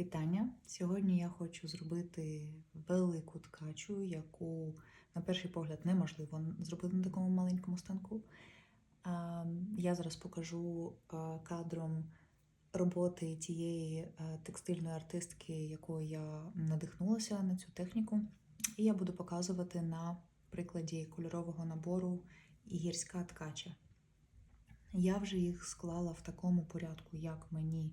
Вітання! Сьогодні я хочу зробити велику ткачу, яку, на перший погляд, неможливо зробити на такому маленькому станку. Я зараз покажу кадром роботи тієї текстильної артистки, якою я надихнулася на цю техніку. І я буду показувати на прикладі кольорового набору гірська ткача. Я вже їх склала в такому порядку, як мені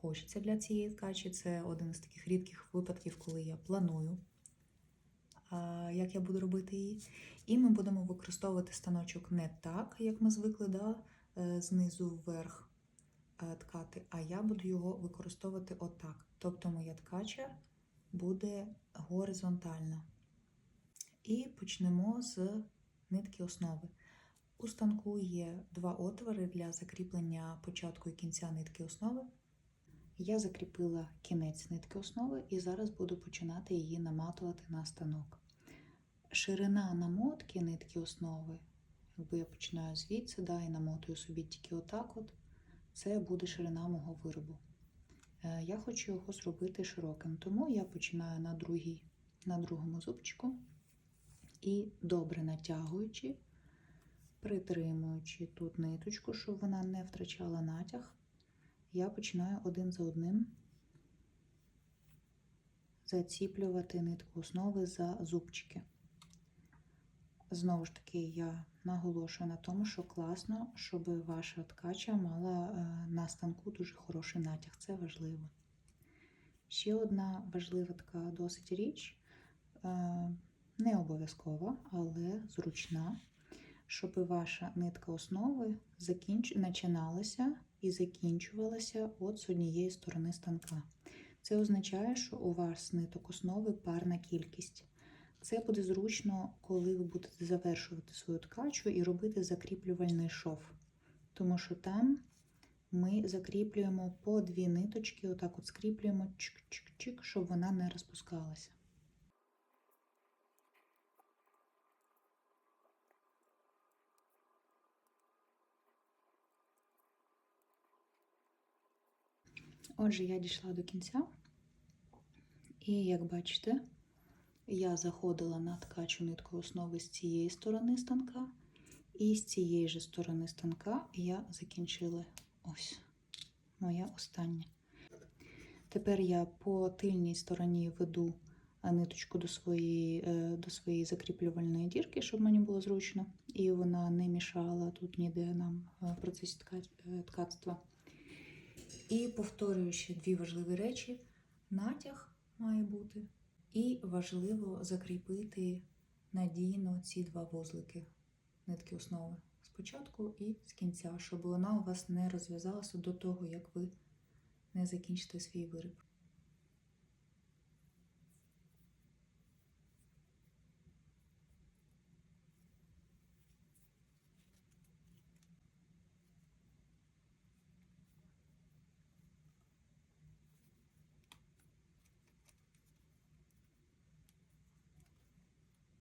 хочеться для цієї ткачі. Це один з таких рідких випадків, коли я планую, як я буду робити її. І ми будемо використовувати станочок не так, як ми звикли, да, е, знизу вверх е, ткати, а я буду його використовувати отак. Тобто моя ткача буде горизонтальна. І почнемо з нитки основи. У станку є два отвори для закріплення початку і кінця нитки основи. Я закріпила кінець нитки основи і зараз буду починати її наматувати на станок. Ширина намотки нитки основи, якби я починаю звідси, да, і намотую собі тільки отак, от, це буде ширина мого виробу. Е, Я хочу його зробити широким, тому я починаю на, другій, на другому зубчику і добре натягуючи, притримуючи тут ниточку, щоб вона не втрачала натяг я починаю один за одним заціплювати нитку основи за зубчики. Знову ж таки, я наголошую на тому, що класно, щоб ваша ткача мала е, на станку дуже хороший натяг. Це важливо. Ще одна важлива така досить річ, е, не обов'язкова, але зручна, щоб ваша нитка основи закінч... починалася і закінчувалася от з однієї сторони станка. Це означає, що у вас ниток основи парна кількість. Це буде зручно, коли ви будете завершувати свою ткачу і робити закріплювальний шов. Тому що там ми закріплюємо по дві ниточки, отак от скріплюємо чик-чик-чик, щоб вона не розпускалася. Отже, я дійшла до кінця, і як бачите, я заходила на ткачу нитку основи з цієї сторони станка, і з цієї ж сторони станка я закінчила ось моя остання. Тепер я по тильній стороні веду ниточку до своєї, е, до своєї закріплювальної дірки, щоб мені було зручно, і вона не мішала тут ніде нам в процесі е, ткацтва. І повторюю ще дві важливі речі: натяг має бути, і важливо закріпити надійно ці два вузлики нитки основи спочатку і з кінця, щоб вона у вас не розв'язалася до того, як ви не закінчите свій виріб.